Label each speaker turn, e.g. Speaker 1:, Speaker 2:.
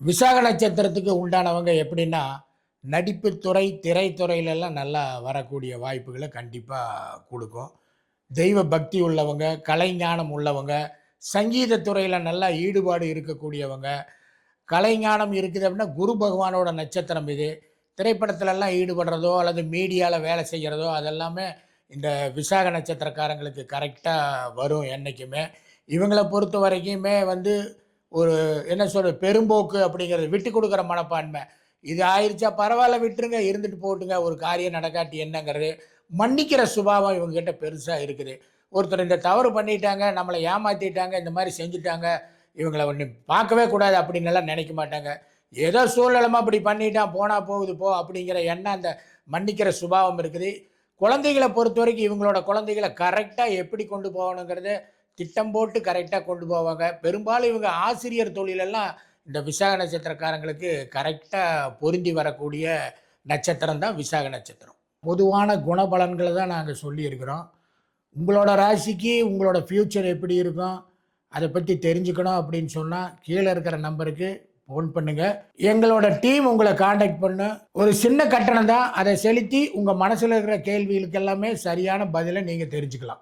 Speaker 1: விசாக நட்சத்திரத்துக்கு உண்டானவங்க எப்படின்னா நடிப்புத்துறை திரைத்துறையிலெல்லாம் நல்லா வரக்கூடிய வாய்ப்புகளை கண்டிப்பாக கொடுக்கும். தெய்வ பக்தி உள்ளவங்க கலைஞானம் உள்ளவங்க சங்கீதத்துறையில் நல்லா ஈடுபாடு இருக்கக்கூடியவங்க கலைஞானம் இருக்குது அப்படின்னா குரு பகவானோட நட்சத்திரம் இது. திரைப்படத்திலெல்லாம் ஈடுபடுறதோ அல்லது மீடியாவில் வேலை செய்கிறதோ அதெல்லாமே இந்த விசாக நட்சத்திரக்காரங்களுக்கு கரெக்டாக வரும் என்றைக்குமே இவங்களை பொறுத்த வரைக்குமே வந்து ஒரு என்ன சொல்ற பெரும்போக்கு அப்படிங்கிறது விட்டு கொடுக்குற மனப்பான்மை. இது ஆயிடுச்சா பரவாயில்ல விட்டுருங்க இருந்துட்டு போட்டுங்க ஒரு காரியம் நடக்காட்டி என்னங்கிறது மன்னிக்கிற சுபாவம் இவங்ககிட்ட பெருசாக இருக்குது. ஒருத்தர் இந்த தவறு பண்ணிட்டாங்க நம்மளை ஏமாற்றிட்டாங்க இந்த மாதிரி செஞ்சுட்டாங்க இவங்களை ஒன்று பார்க்கவே கூடாது அப்படின்னு எல்லாம் நினைக்க மாட்டாங்க. ஏதோ சூழ்நிலமா அப்படி பண்ணிட்டான் போனா போகுது போ அப்படிங்கிற எண்ணம் அந்த மன்னிக்கிற சுபாவம் இருக்குது. குழந்தைகளை பொறுத்த வரைக்கும் இவங்களோட குழந்தைகளை கரெக்டாக எப்படி கொண்டு போகணுங்கிறது திட்டம் போட்டு கரெக்டாக கொண்டு போவாங்க. பெரும்பாலும் இவங்க ஆசிரியர் தொழிலெல்லாம் இந்த விசாக நட்சத்திரக்காரங்களுக்கு கரெக்டாக பொருந்தி வரக்கூடிய நட்சத்திரம் தான் விசாக நட்சத்திரம். பொதுவான குணபலன்களை தான் நாங்கள் சொல்லியிருக்கிறோம். உங்களோட ராசிக்கு உங்களோட ஃப்யூச்சர் எப்படி இருக்கும்? அதை பற்றி தெரிஞ்சுக்கணும் அப்படின்னு சொன்னால் கீழே இருக்கிற நம்பருக்கு ஃபோன் பண்ணுங்கள் எங்களோட டீம் உங்களை காண்டாக்ட் பண்ணு. ஒரு சின்ன கட்டணம் தான். அதை செலுத்தி உங்கள் மனசில் இருக்கிற கேள்விகளுக்கு எல்லாமே சரியான பதிலை நீங்கள் தெரிஞ்சுக்கலாம்.